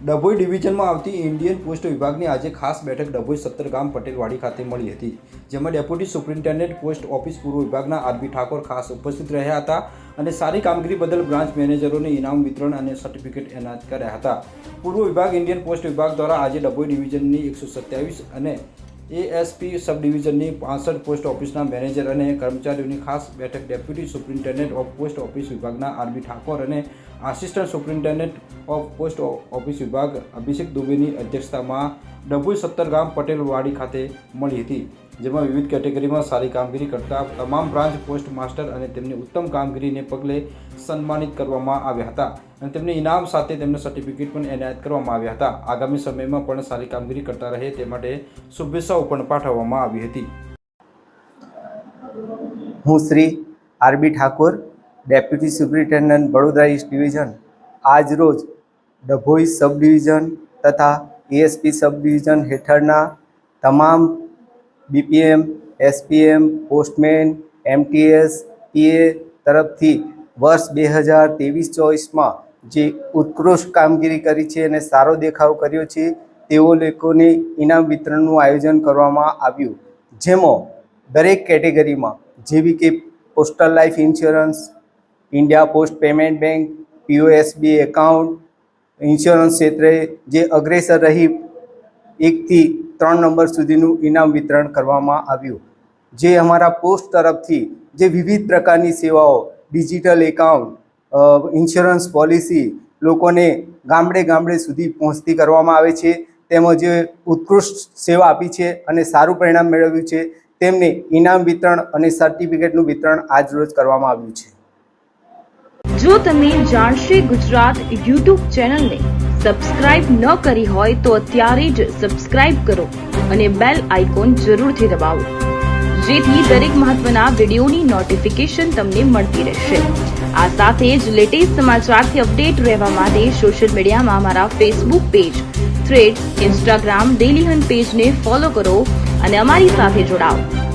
ડભોઈ ડિવિઝનમાં આવતી Indian post વિભાગની આજે ખાસ બેઠક ડભોઈ સત્તર ગામ પટેલવાડી ખાતે મળી હતી, જેમાં ડેપ્યુટી સુપ્રિન્ટેન્ડન્ટ પોસ્ટ ઓફિસ પૂર્વ વિભાગના આરબી ઠાકોર ખાસ ઉપસ્થિત રહ્યા હતા અને સારી કામગીરી બદલ બ્રાન્ચ મેનેજરોને ઇનામ વિતરણ અને સર્ટિફિકેટ એનાયત કર્યા હતા. પૂર્વ વિભાગ ઇન્ડિયન પોસ્ટ વિભાગ દ્વારા આજે ડભોઈ ડિવિઝનની એકસો સત્યાવીસ અને એએસપી સબ ડિવિઝનની પાસઠ પોસ્ટ ઓફિસના મેનેજર અને કર્મચારીઓની ખાસ બેઠક deputy superintendent of post office વિભાગના આરબી ઠાકોર અને assistant superintendent of post office વિભાગ અભિષેક દુબેની અધ્યક્ષતામાં ડભોઈ સત્તર ગામ પટેલવાડી ખાતે મળી હતી. જેમાં વિવિધ કેટેગરીમાં સારી કામગીરી કરતા તમામ બ્રાન્ચ પોસ્ટ માસ્ટર અને તેમની ઉત્તમ કામગીરીને પગલે સન્માનિત કરવામાં આવ્યા હતા અને તેમને ઇનામ સાથે તેમને સર્ટિફિકેટ પણ એનાયત કરવામાં આવ્યા હતા. આગામી સમયમાં પણ સારી કામગીરી કરતા રહે તે માટે શુભેચ્છાઓ પણ પાઠવવામાં આવી હતી. હું Shri RB Thakor, deputy superintendent Vadodara east division. આજ રોજ ડભોઈ સબ ડિવિઝન તથા એએસપી સબ ડિવિઝન હેઠળના તમામ BPM, SPM, postman, MTS, PA તરફથી વર્ષ બે હજાર ત્રેવીસ ચોવીસમાં જે ઉત્કૃષ્ટ કામગીરી કરી છે અને સારો દેખાવ કર્યો છે, તેઓ લોકોને ઇનામ વિતરણનું આયોજન કરવામાં આવ્યું. જેમાં દરેક કેટેગરીમાં જેવી કે postal life insurance, India post payment bank, POSB account, insurance ક્ષેત્રે જે અગ્રેસર રહી, એકથી ત્રણ નંબર સુધીનું ઇનામ વિતરણ કરવામાં આવ્યું. જે અમારા પોસ્ટ તરફથી જે વિવિધ પ્રકારની સેવાઓ, ડિજિટલ એકાઉન્ટ ઇન્સ્યોરન્સ પોલિસી લોકોને ગામડે ગામડે સુધી પહોંચતી કરવામાં આવે છે. તેમજ ઉત્કૃષ્ટ સેવા આપી છે અને સારું પરિણામ મેળવ્યું છે, તેમને ઇનામ વિતરણ અને સર્ટિફિકેટનું વિતરણ આજ રોજ કરવામાં આવ્યું છે. જો તમે જાણશે ગુજરાત યુટ્યુબ ચેનલને સબસ્ક્રાઇબ ન કરી હોય તો અત્યારે જ સબસ્ક્રાઇબ કરો અને બેલ આઇકોન જરૂરથી દબાવો. જેથી દરેક મહત્વના વિડીયોની નોટિફિકેશન તમને મળતી રહેશે. આ સાથે જ લેટેસ્ટ સમાચારથી અપડેટ રહેવા માટે સોશિયલ મીડિયામાં અમારા Facebook page thread Instagram Dailyhunt પેજને ફોલો કરો અને અમારી સાથે જોડાઓ.